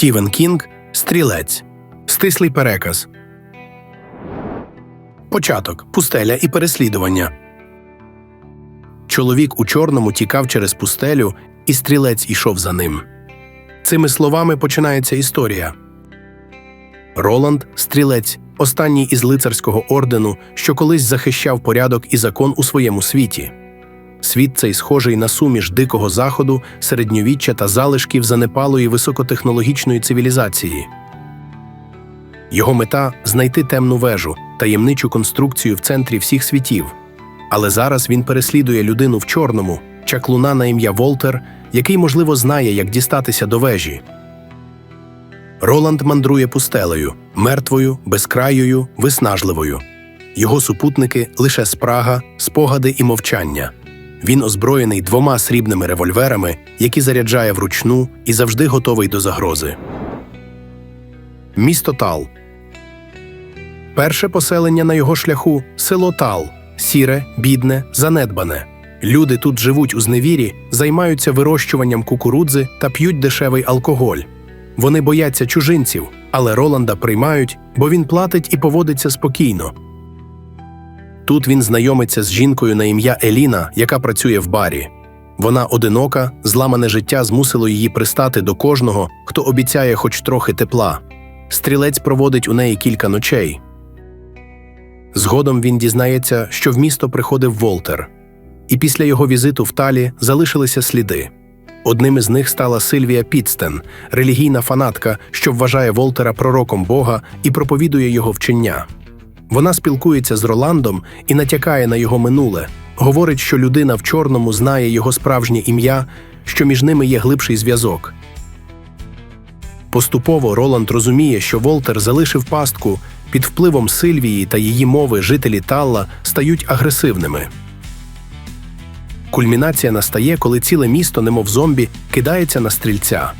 Стівен Кінг Стрілець. Стислий переказ. Початок. Пустеля і переслідування. Чоловік у чорному тікав через пустелю, і стрілець ішов за ним. Цими словами починається історія. Роланд стрілець, останній із лицарського ордену, що колись захищав порядок і закон у своєму світі. Світ цей схожий на суміш дикого заходу, середньовіччя та залишків занепалої високотехнологічної цивілізації. Його мета знайти темну вежу, таємничу конструкцію в центрі всіх світів. Але зараз він переслідує людину в чорному, чаклуна на ім'я Волтер, який, можливо, знає, як дістатися до вежі. Роланд мандрує пустелею, мертвою, безкрайою, виснажливою. Його супутники лише спрага, спогади і мовчання. Він озброєний двома срібними револьверами, які заряджає вручну і завжди готовий до загрози. Місто Тал. Перше поселення на його шляху село Тал, сіре, бідне, занедбане. Люди тут живуть у зневірі, займаються вирощуванням кукурудзи та п'ють дешевий алкоголь. Вони бояться чужинців, але Роланда приймають, бо він платить і поводиться спокійно. Тут він знайомиться з жінкою на ім'я Еліна, яка працює в барі. Вона одинока, зламане життя змусило її пристати до кожного, хто обіцяє хоч трохи тепла. Стрілець проводить у неї кілька ночей. Згодом він дізнається, що в місто приходив Волтер, і після його візиту в Талі залишилися сліди. Одним із них стала Сильвія Пітстен, релігійна фанатка, що вважає Волтера пророком Бога і проповідує його вчення. Вона спілкується з Роландом і натякає на його минуле, говорить, що людина в чорному знає його справжнє ім'я, що між ними є глибший зв'язок. Поступово Роланд розуміє, що Волтер залишив пастку під впливом Сильвії та її мови жителі Талла стають агресивними. Кульмінація настає, коли ціле місто, немов зомбі, кидається на стрільця.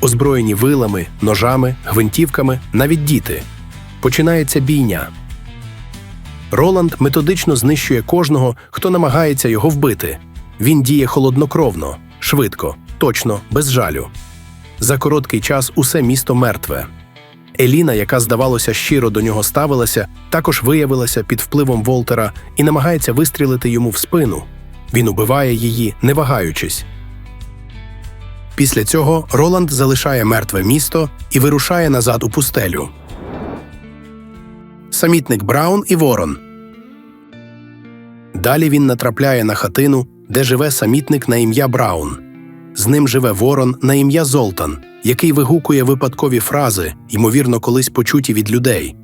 Озброєні вилами, ножами, гвинтівками, навіть діти. Починається бійня. Роланд методично знищує кожного, хто намагається його вбити. Він діє холоднокровно, швидко, точно, без жалю. За короткий час усе місто мертве. Еліна, яка, здавалося, щиро до нього ставилася, також виявилася під впливом Волтера і намагається вистрілити йому в спину. Він убиває її, не вагаючись. Після цього Роланд залишає мертве місто і вирушає назад у пустелю. Самітник Браун і Ворон. Далі він натрапляє на хатину, де живе самітник на ім'я Браун. З ним живе Ворон на ім'я Золтан, який вигукує випадкові фрази, ймовірно, колись почуті від людей.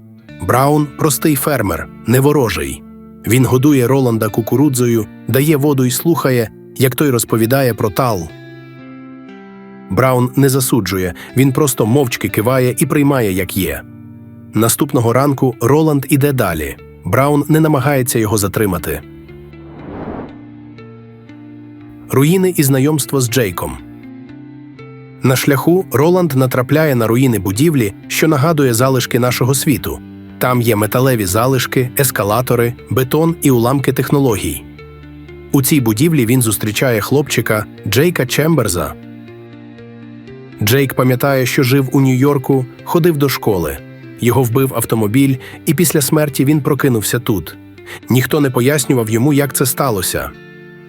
Браун простий фермер, не ворожий. Він годує Роланда кукурудзою, дає воду і слухає, як той розповідає про тал. Браун не засуджує, він просто мовчки киває і приймає, як є. Наступного ранку Роланд іде далі. Браун не намагається його затримати. Руїни і знайомство з Джейком. На шляху Роланд натрапляє на руїни будівлі, що нагадує залишки нашого світу. Там є металеві залишки, ескалатори, бетон і уламки технологій. У цій будівлі він зустрічає хлопчика Джейка Чемберза. Джейк пам'ятає, що жив у Нью-Йорку, ходив до школи. Його вбив автомобіль, і після смерті він прокинувся тут. Ніхто не пояснював йому, як це сталося.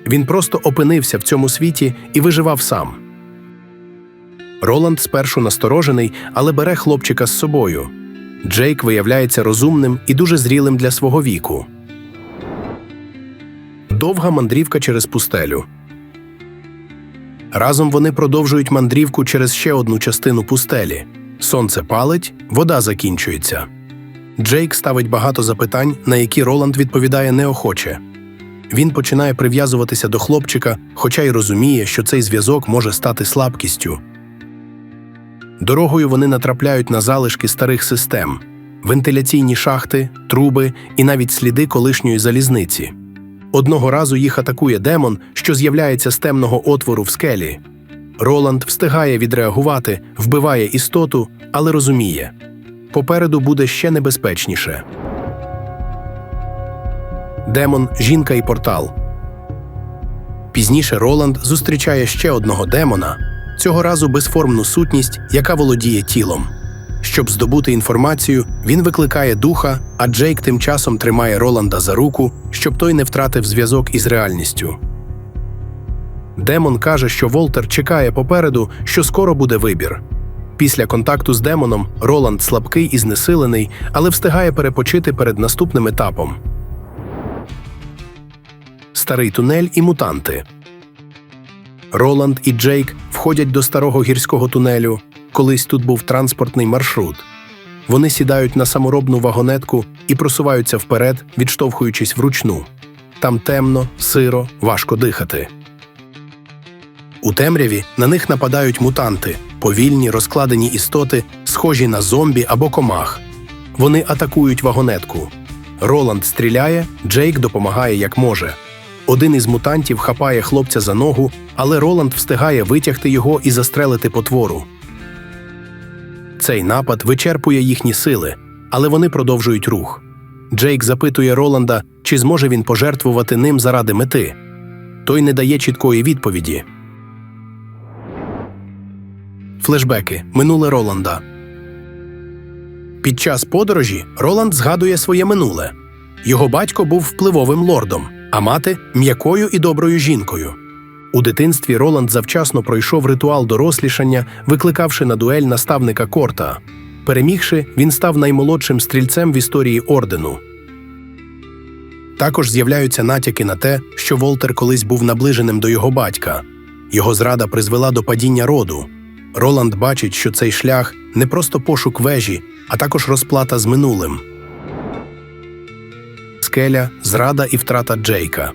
Він просто опинився в цьому світі і виживав сам. Роланд спершу насторожений, але бере хлопчика з собою. Джейк виявляється розумним і дуже зрілим для свого віку. Довга мандрівка через пустелю. Разом вони продовжують мандрівку через ще одну частину пустелі. Сонце палить, вода закінчується. Джейк ставить багато запитань, на які Роланд відповідає неохоче. Він починає прив'язуватися до хлопчика, хоча й розуміє, що цей зв'язок може стати слабкістю. Дорогою вони натрапляють на залишки старих систем, вентиляційні шахти, труби і навіть сліди колишньої залізниці. Одного разу їх атакує демон, що з'являється з темного отвору в скелі. Роланд встигає відреагувати, вбиває істоту, але розуміє попереду буде ще небезпечніше. Демон, жінка і портал. Пізніше Роланд зустрічає ще одного демона, цього разу безформну сутність, яка володіє тілом. Щоб здобути інформацію, він викликає духа, а Джейк тим часом тримає Роланда за руку, щоб той не втратив зв'язок із реальністю. Демон каже, що Волтер чекає попереду, що скоро буде вибір. Після контакту з демоном Роланд слабкий і знесилений, але встигає перепочити перед наступним етапом. Старий тунель і мутанти. Роланд і Джейк входять до старого гірського тунелю. Колись тут був транспортний маршрут. Вони сідають на саморобну вагонетку і просуваються вперед, відштовхуючись вручну. Там темно, сиро, важко дихати. У темряві на них нападають мутанти, повільні розкладені істоти, схожі на зомбі або комах. Вони атакують вагонетку. Роланд стріляє, Джейк допомагає як може. Один із мутантів хапає хлопця за ногу, але Роланд встигає витягти його і застрелити потвору. Цей напад вичерпує їхні сили, але вони продовжують рух. Джейк запитує Роланда, чи зможе він пожертвувати ним заради мети. Той не дає чіткої відповіді. Флешбеки минуле Роланда. Під час подорожі Роланд згадує своє минуле. Його батько був впливовим лордом, а мати м'якою і доброю жінкою. У дитинстві Роланд завчасно пройшов ритуал дорослішання, викликавши на дуель наставника Корта. Перемігши, він став наймолодшим стрільцем в історії ордену. Також з'являються натяки на те, що Волтер колись був наближеним до його батька. Його зрада призвела до падіння роду. Роланд бачить, що цей шлях не просто пошук вежі, а також розплата з минулим. Скеля, зрада і втрата Джейка.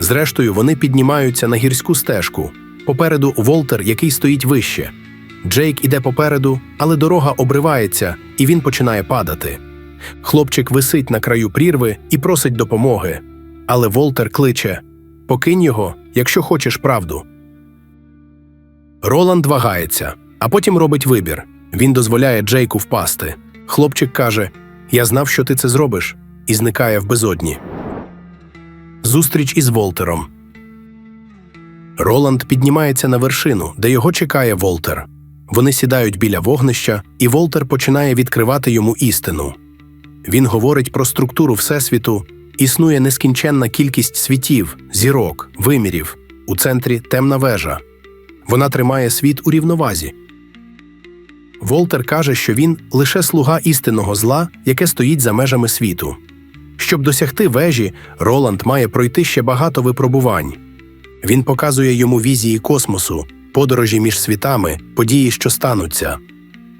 Зрештою, вони піднімаються на гірську стежку. Попереду Волтер, який стоїть вище. Джейк іде попереду, але дорога обривається, і він починає падати. Хлопчик висить на краю прірви і просить допомоги. Але Волтер кличе Покинь його, якщо хочеш правду. Роланд вагається, а потім робить вибір. Він дозволяє Джейку впасти. Хлопчик каже: Я знав, що ти це зробиш, і зникає в безодні. Зустріч із Волтером. Роланд піднімається на вершину, де його чекає Волтер. Вони сідають біля вогнища, і Волтер починає відкривати йому істину. Він говорить про структуру Всесвіту. Існує нескінченна кількість світів, зірок, вимірів. У центрі темна вежа. Вона тримає світ у рівновазі. Волтер каже, що він лише слуга істинного зла, яке стоїть за межами світу. Щоб досягти вежі, Роланд має пройти ще багато випробувань. Він показує йому візії космосу, подорожі між світами, події, що стануться.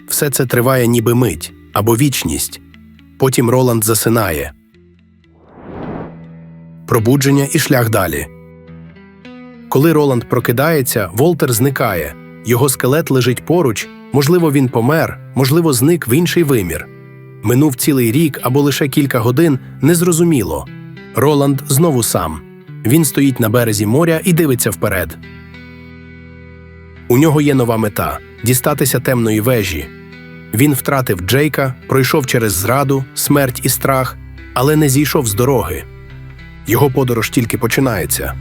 Все це триває ніби мить або вічність. Потім Роланд засинає. Пробудження і шлях далі. Коли Роланд прокидається, Волтер зникає. Його скелет лежить поруч, можливо, він помер, можливо, зник в інший вимір. Минув цілий рік або лише кілька годин незрозуміло. Роланд знову сам. Він стоїть на березі моря і дивиться вперед. У нього є нова мета дістатися темної вежі. Він втратив Джейка, пройшов через зраду, смерть і страх, але не зійшов з дороги. Його подорож тільки починається.